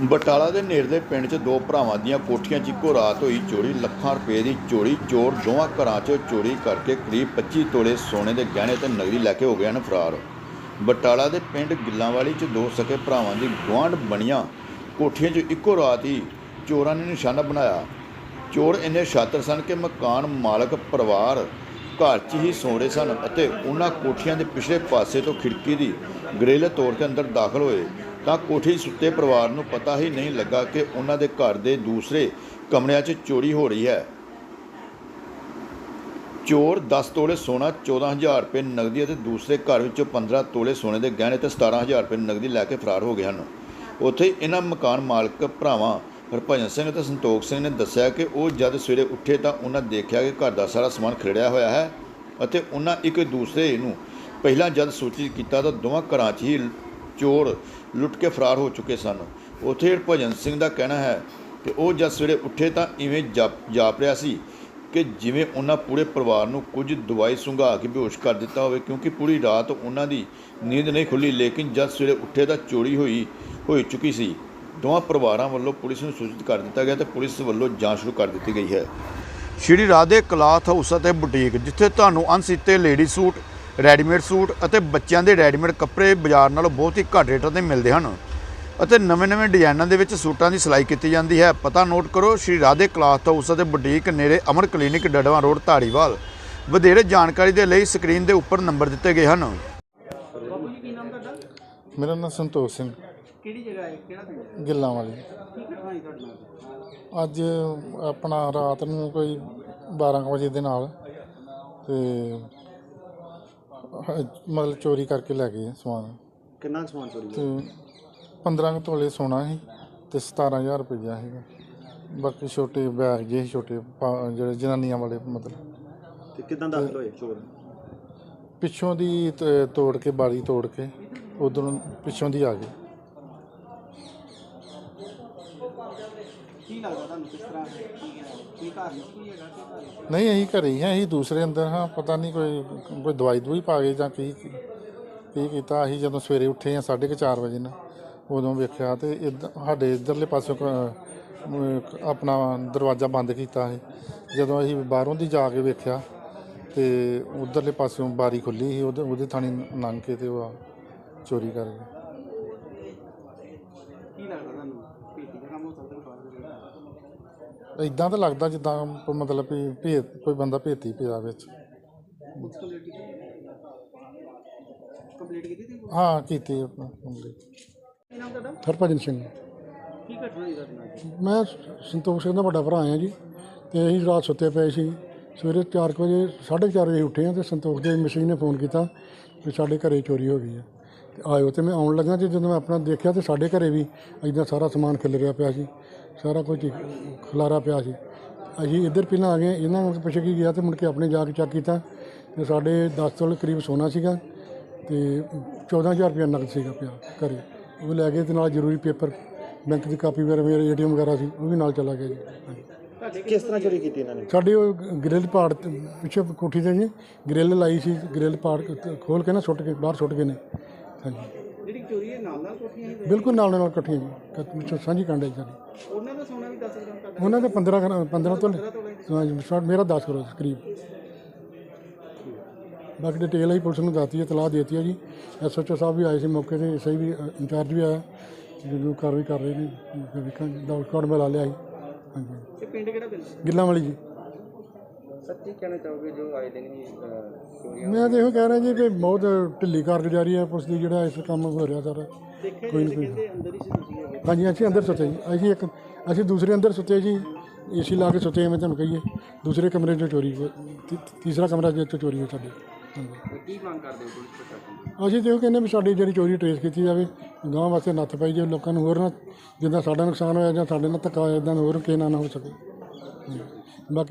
ਬਟਾਲਾ ਦੇ ਨੇੜਲੇ ਪਿੰਡ 'ਚ ਦੋ ਭਰਾਵਾਂ ਦੀਆਂ ਕੋਠੀਆਂ 'ਚ ਇੱਕੋ ਰਾਤ ਹੋਈ ਚੋਰੀ। ਲੱਖਾਂ ਰੁਪਏ ਦੀ ਚੋਰੀ, ਚੋਰ ਦੋਵਾਂ ਘਰਾਂ 'ਚੋਂ ਚੋਰੀ ਕਰਕੇ ਕਰੀਬ 25 ਤੋਲੇ ਸੋਨੇ ਦੇ ਗਹਿਣੇ ਤੇ ਨਗਦੀ ਲੈ ਕੇ ਹੋ ਗਏ ਹਨ ਫਰਾਰ। ਬਟਾਲਾ ਦੇ ਪਿੰਡ ਗਿੱਲਾਂਵਾਲੀ 'ਚ ਦੋ ਸਕੇ ਭਰਾਵਾਂ ਦੀ ਗੁਆਂਢ ਬਣੀਆਂ ਕੋਠੀਆਂ 'ਚ ਇੱਕੋ ਰਾਤ ਹੀ ਚੋਰਾਂ ਨੇ ਨਿਸ਼ਾਨਾ ਬਣਾਇਆ। ਚੋਰ ਇੰਨੇ ਸ਼ਾਤਰ ਸਨ ਕਿ ਮਕਾਨ ਮਾਲਕ ਪਰਿਵਾਰ ਘਰ 'ਚ ਹੀ ਸੌਂ ਰਹੇ ਸਨ ਅਤੇ ਉਹਨਾਂ ਕੋਠੀਆਂ ਦੇ ਪਿਛਲੇ ਪਾਸੇ ਤੋਂ ਖਿੜਕੀ ਦੀ ਗ੍ਰਿਲ ਤੋੜ ਕੇ ਅੰਦਰ ਦਾਖਲ ਹੋਏ। ਤਾਂ ਕੋਠੀ ਸੁੱਤੇ ਪਰਿਵਾਰ ਨੂੰ ਪਤਾ ਹੀ ਨਹੀਂ ਲੱਗਾ ਕਿ ਉਹਨਾਂ ਦੇ ਘਰ ਦੇ ਦੂਸਰੇ ਕਮਰਿਆਂ 'ਚ ਚੋਰੀ ਹੋ ਰਹੀ ਹੈ। ਚੋਰ 10 ਤੋਲੇ ਸੋਨਾ 14000 ਰੁਪਏ ਨਗਦੀ ਅਤੇ ਦੂਸਰੇ ਘਰ ਵਿੱਚੋਂ 15 ਤੋਲੇ ਸੋਨੇ ਦੇ ਗਹਿਣੇ ਤੇ 17000 ਰੁਪਏ ਨਗਦੀ ਲੈ ਕੇ ਫਰਾਰ ਹੋ ਗਏ ਹਨ। ਉੱਥੇ ਇਹਨਾਂ ਮਕਾਨ ਮਾਲਕ ਭਰਾਵਾਂ ਹਰਭਜਨ ਸਿੰਘ ਅਤੇ ਸੰਤੋਖ ਸਿੰਘ ਨੇ ਦੱਸਿਆ ਕਿ ਉਹ ਜਦ ਸਵੇਰੇ ਉੱਠੇ ਤਾਂ ਉਹਨਾਂ ਦੇਖਿਆ ਕਿ ਘਰ ਦਾ ਸਾਰਾ ਸਮਾਨ ਖਿਲਰਿਆ ਹੋਇਆ ਹੈ ਅਤੇ ਉਹਨਾਂ ਇੱਕ ਦੂਸਰੇ ਨੂੰ ਪਹਿਲਾਂ ਜਦ ਸੂਚਿਤ ਕੀਤਾ ਤਾਂ ਦੋਵਾਂ ਘਰਾਂ 'ਚ ਹੀ ਚੋਰ ਲੁੱਟ ਕੇ ਫਰਾਰ ਹੋ ਚੁੱਕੇ ਸਨ। ਉੱਥੇ ਹਰਭਜਨ ਸਿੰਘ ਦਾ ਕਹਿਣਾ ਹੈ ਕਿ ਉਹ ਜਦ ਸਵੇਰੇ ਉੱਠੇ ਤਾਂ ਇਵੇਂ ਜਾਪ ਜਾਪ ਰਿਹਾ ਸੀ ਕਿ ਜਿਵੇਂ ਉਹਨਾਂ ਪੂਰੇ ਪਰਿਵਾਰ ਨੂੰ ਕੁਝ ਦਵਾਈ ਸੁੰਘਾ ਕੇ ਬੇਹੋਸ਼ ਕਰ ਦਿੱਤਾ ਹੋਵੇ, ਕਿਉਂਕਿ ਪੂਰੀ ਰਾਤ ਉਹਨਾਂ ਦੀ ਨੀਂਦ ਨਹੀਂ ਖੁੱਲੀ, ਲੇਕਿਨ ਜਦ ਸਵੇਰੇ ਉੱਠੇ ਤਾਂ ਚੋਰੀ ਹੋਈ ਹੋਈ ਚੁੱਕੀ ਸੀ। ਦੋਵਾਂ ਪਰਿਵਾਰਾਂ ਵੱਲੋਂ ਪੁਲਿਸ ਨੂੰ ਸੂਚਿਤ ਕਰ ਦਿੱਤਾ ਗਿਆ ਤੇ ਪੁਲਿਸ ਵੱਲੋਂ ਜਾਂਚ ਸ਼ੁਰੂ ਕਰ ਦਿੱਤੀ ਗਈ ਹੈ। ਸ਼੍ਰੀ ਰਾਧੇ ਕਲਾਥ ਹਾਊਸ ਅਤੇ ਬੁਟੀਕ, ਜਿੱਥੇ ਤੁਹਾਨੂੰ ਅਣਸੀਤੇ ਲੇਡੀ ਸੂਟ ਰੈਡੀਮੇਡ ਸੂਟ ਅਤੇ ਬੱਚਿਆਂ ਦੇ ਰੈਡੀਮੇਡ ਕੱਪੜੇ ਬਾਜ਼ਾਰ ਨਾਲੋਂ ਬਹੁਤ ਹੀ ਘੱਟ ਰੇਟਾਂ ਤੇ ਮਿਲਦੇ ਹਨ। ਅਤੇ ਨਵੇਂ-ਨਵੇਂ ਡਿਜ਼ਾਈਨਾਂ ਦੇ ਵਿੱਚ ਸੂਟਾਂ ਦੀ ਸਿਲਾਈ ਕੀਤੀ ਜਾਂਦੀ ਹੈ। ਪਤਾ ਨੋਟ ਕਰੋ ਸ਼੍ਰੀ ਰਾਧੇ ਕਲਾਥ ਹਾਊਸ ਅਤੇ ਬੁਟੀਕ ਨੇੜੇ ਅਮਰ ਕਲੀਨਿਕ ਡੜਵਾ ਰੋਡ ਧਾਰੀਵਾਲ। ਵਧੇਰੇ ਜਾਣਕਾਰੀ ਦੇ ਲਈ ਸਕਰੀਨ ਦੇ ਉੱਪਰ ਨੰਬਰ ਦਿੱਤੇ ਗਏ ਹਨ। ਬਾਬੂ ਜੀ ਕੀ ਨਾਮ ਤੁਹਾਡਾ ਮੇਰਾ ਨਾਮ ਸੰਤੋਖ ਸਿੰਘ। ਕਿਹੜੀ ਜਗ੍ਹਾ ਹੈ? ਕਿਹੜਾ ਪਿੰਡ ਹੈ? ਗਿੱਲਾਂ ਵਾਲੀ। ਕੀ ਘਟਨਾ ਹੋਈ ਤੁਹਾਡੇ ਨਾਲ? ਅੱਜ ਆਪਣਾ ਰਾਤ ਨੂੰ ਕੋਈ 12 ਕੁ ਵਜੇ ਦੇ ਨਾਲ ਤੇ ਹ- ਮਤਲਬ ਚੋਰੀ ਕਰਕੇ ਲੈ ਗਏ ਸਮਾਨ। ਕਿੰਨਾ ਕੁ ਸਮਾਨ ਚੋਰੀ ਤੇ 15 ਕੁ ਤੋਲੇ ਸੋਨਾ ਸੀ ਤੇ 17000 ਰੁਪਈਆ ਸੀਗਾ। ਬਾਕੀ ਛੋਟੇ ਬੈਗ ਜਿਹੇ ਸੀ ਛੋਟੇ ਪਾ- ਜਿਹੜੇ ਜਨਾਨੀਆਂ ਵਾਲੇ ਮਤਲਬ। ਤੇ ਕਿਦਾਂ ਦਾਖਲ ਹੋਏ ਚੋਰ? ਪਿੱਛੋਂ ਦੀ ਤ- ਤੋੜ ਕੇ ਬਾਰੀ ਤੋੜ ਕੇ ਉਧਰੋਂ ਪਿੱਛੋਂ ਦੀ ਆ ਗਏ। ਕੀ ਲੱਗਦਾ ਤੁਹਾਨੂੰ ਕਿਸ ਤਰ੍ਹਾਂ ਕੀ ਹੈ? ਕੀ ਘਰ ਨਹੀਂ ਕੋਈ ਹੈਗਾ? ਕਿ ਘਰ ਵਿੱਚ? ਨਹੀਂ ਅਸੀਂ ਘਰੇ ਹੀ ਹਾਂ ਅਸੀਂ ਦੂਸਰੇ ਅੰਦਰ ਹਾਂ। ਪਤਾ ਨਹੀਂ ਕੋਈ ਕੋਈ ਦਵਾਈ ਦੂਈ ਪਾ ਗਏ ਜਾਂ ਕੀ ਕੀ ਕੀਤਾ। ਅਸੀਂ ਜਦੋਂ ਸਵੇਰੇ ਉੱਠੇ ਆ 4:30 ਵਜੇ ਨਾ ਉਦੋਂ ਵੇਖਿਆ ਤੇ ਇੱਧ- ਸਾਡੇ ਇਧਰਲੇ ਪਾਸੋਂ ਕ- ਅਮ ਆਪਣਾ ਦਰਵਾਜ਼ਾ ਬੰਦ ਕੀਤਾ ਸੀ। ਜਦੋਂ ਅਸੀਂ ਬਾਹਰੋਂ ਦੀ ਜਾ ਕੇ ਵੇਖਿਆ ਤੇ ਉਧਰਲੇ ਪਾਸਿਓਂ ਬਾਰੀ ਖੁੱਲੀ ਸੀ ਉਹਦੇ ਉਹਦੇ ਥਾਣੀ ਲੰਘ ਕੇ ਤੇ ਉਹ ਚੋਰੀ ਕਰ ਗਏ। ਕੀ ਲੱਗਦਾ ਤੁਹਾਨੂੰ ਭੇਤੀ ਦਾ ਕੰਮ ਹੋ ਸਕਦਾ ਬਾਹਰ ਦੇ ਜਿਹੜਾ ਇਦਾਂ ਤਾਂ ਲੱਗਦਾ ਜਿੱਦਾਂ ਕੋਈ ਮਤਲਬ ਵੀ ਭੇਤ ਕੋਈ ਬੰਦਾ ਭੇਤੀ ਪਿਆ ਵਿੱਚ। ਕੰਪਲੀਟ ਕੀਤੀ ਕੰਪਲੀਟ ਹਾਂ ਕੀਤੀ ਆਪਣਾ complete। ਕੀ ਨਾਮ ਤੁਹਾਡਾ? ਹਰਭਜਨ ਸਿੰਘ। ਕੀ ਘਟਨਾ ਹੋਈ ਤੁਹਾਡੇ ਨਾਲ? ਮੈਂ ਸੰਤੋਖ ਸਿੰਘ ਦਾ ਵੱਡਾ ਭਰਾ ਹਾਂ ਜੀ ਤੇ ਅਸੀਂ ਰਾਤ ਸੁੱਤੇ ਪਏ ਸੀ। ਸਵੇਰੇ 4 ਵਜੇ 4:30 ਵਜੇ ਉੱਠੇ ਹਾਂ ਤੇ ਸੰਤੋਖ ਦੇ ਮਿਸੀ ਨੇ ਫੋਨ ਕੀਤਾ ਕਿ ਸਾਡੇ ਘਰੇ ਚੋਰੀ ਹੋ ਗਈ ਹੈ ਆਇਓ ਤੇ ਮੈਂ ਆਉਣ ਲੱਗਾ ਤੇ ਜਦੋਂ ਮੈਂ ਆਪਣਾ ਦੇਖਿਆ ਤੇ ਸਾਡੇ ਘਰੇ ਵੀ ਇਦਾਂ ਸਾਰਾ ਸਮਾਨ ਖਿਲਰਿਆ ਪਿਆ ਸੀ ਸਾਰਾ ਕੁਝ ਖਲਾਰਾ ਪਿਆ ਸੀ। ਅਸੀਂ ਇੱਧਰ ਪਹਿਲਾਂ ਆ ਗਏ ਇਹਨਾਂ ਨੂੰ ਪਿੱਛੇ ਕੀ ਗਿਆ ਤੇ ਮੁੜ ਕੇ ਆਪਣੇ ਜਾ ਕੇ ਚੈੱਕ ਕੀਤਾ ਤੇ ਸਾਡੇ 10 ਤੋਲੇ ਕਰੀਬ ਸੋਨਾ ਸੀਗਾ ਤੇ 14000 ਰੁਪਏ ਨਕਦ ਸੀਗਾ ਪਿਆ ਘਰੇ। ਉਹ ਲੈ ਗਏ ਤੇ ਨਾਲ ਜ਼ਰੂਰੀ ਪੇਪਰ ਬੈਂਕ ਦੀ ਕਾਪੀ ਵਗੈਰਾ ਮੇਰੇ ਏਟੀਐਮ ਵਗੈਰਾ ਸੀ ਉਹ ਵੀ ਨਾਲ ਚਲਾ ਗਿਆ ਜੀ। ਕਿਸ ਤਰ੍ਹਾਂ ਚੋਰੀ ਕੀਤੀ ਇਹਨਾਂ ਨੇ? ਸਾਡੇ ਉਹ ਗ੍ਰਿਲ ਪਾੜ ਤੇ ਪਿੱਛੇ ਕੋਠੀ ਤੇ ਜੀ ਗ੍ਰਿਲ ਲਾਈ ਸੀ ਗ੍ਰਿਲ ਪਾੜ ਖੋਲ ਕੇ ਨਾ ਸੁੱਟ ਕੇ ਬਾਹਰ ਸੁੱਟ ਗਏ ਨੇ। ਹਾਂਜੀ। ਜਿਹੜੀ ਚੋਰੀ ਹੈ ਨਾਲ ਨਾਲ ਕੋਠੀਆਂ ਹੀ ਬਿਲਕੁਲ ਨਾਲ ਨਾਲ ਇਕੱਠੀਆਂ ਜੀ। ਕ- ਸਾਂਝੀ ਕਾਂਡੇ ਸਾਡੀ ਉਹਨਾਂ ਦਾ ਸੋਨਾ ਵੀ 10 ਗ੍ਰਾਮ ਉਹਨਾਂ ਦੇ 15 ਗ੍ਰਾ- 15 ਤੋਂ ਹਾਂਜੀ ਸ਼ਾਇਦ ਮੇਰਾ 10 ਕਰੋੜ ਕਰੀਬ। ਬਾਕੀ ਡਿਟੇਲ ਹੀ ਪੁਲਿਸ ਨੂੰ ਦੱਸਤੀ ਹੈ ਤਲਾਹ ਦੇਤੀ ਹੈ ਜੀ। ਐਸਐਚਓ ਸਾਹਿਬ ਵੀ ਆਏ ਸੀ ਮੌਕੇ ਤੇ ਸਹੀ ਵੀ ਅ, ਇੰਚਾਰਜ ਵੀ ਆਇਆ। ਜਦੋਂ ਕਾਰਵਾਈ ਕਰ ਰਹੇ ਨੇ ਵੇਖਾਂਗੇ। ਡਾਊਟ ਕਾਰਡ ਮੈਂ ਲਾ ਲਿਆ ਜੀ ਹਾਂਜੀ। ਇਹ ਪਿੰਡ ਕਿਹੜਾ ਪਿੰਡ? ਗਿੱਲਾਂ ਵਾਲੀ ਜੀ। ਸੱਚੀ ਕਹਿਣਾ ਚਾਹੋਗੇ ਜੋ ਆਏ ਦਿਨ ਹੀ ਚੋਰੀ ਮੈਂ ਤਾਂ ਇਹੋ ਕਹਿ ਰਿਹਾ ਜੀ ਕਿ ਬਹੁਤ ਢਿੱਲੀ ਕਾਰਗੁਜ਼ਾਰੀ ਹੈ ਪੁਲਿਸ ਦੀ ਜਿਹੜਾ ਇਸ ਕੰਮ ਹੋ ਰਿਹਾ ਸਾਰਾ। ਕੋਈ ਜੀ ਨਹੀਂ। ਕਹਿੰਦੇ ਅੰਦਰ ਹੀ ਸੀ ਤੁਸੀਂ ਹੈਗੇ ਹਾਂਜੀ ਅਸੀਂ ਅੰਦਰ ਸੁੱਤੇ ਜੀ। ਅਸੀਂ ਇੱਕ ਅਸੀਂ ਦੂਸਰੇ ਅੰਦਰ ਸੁੱਤੇ ਜੀ ਏਸੀ ਲਾ ਕੇ ਸੁੱਤੇ ਐਵੇਂ ਤੁਹਾਨੂੰ ਕਹੀਏ। ਦੂਸਰੇ ਕਮਰੇ 'ਚੋਂ ਚੋਰੀ ਹੋਈ। ਤੀਸਰਾ ਕਮਰਾ 'ਚੋਂ ਚੋਰੀ ਹੋਈ ਸਾਡੇ। ਕੀ ਮੰਗ ਕਰਦੇ ਹੋ ਪੁਲਿਸ ਪ੍ਰਸ਼ਾਸਨ ਅਸੀਂ ਤੇ ਉਹ ਕਹਿੰਦੇ ਵੀ ਸਾਡੀ ਜਿਹੜੀ ਚੋਰੀ ਟ੍ਰੇਸ ਕੀਤੀ ਜਾਵੇ ਗਾਂ ਵਾਸਤੇ ਨੱਥ ਪਾਈ ਜਾਵੇ ਲੋਕਾਂ ਨੂੰ ਹੋਰ ਨਾ ਜਿੱਦਾਂ ਸਾਡਾ ਨੁਕਸਾਨ ਹੋਇਆ ਜਾਂ ਸਾਡੇ ਨਾਲ ਧੱਕਾ ਹੋਇਆ ਇਦਾਂ ਹੋਰ ਕਿਸੇ ਨਾਲ ਨਾ ਹੋ ਸਕੇ। ਬਾਕੀ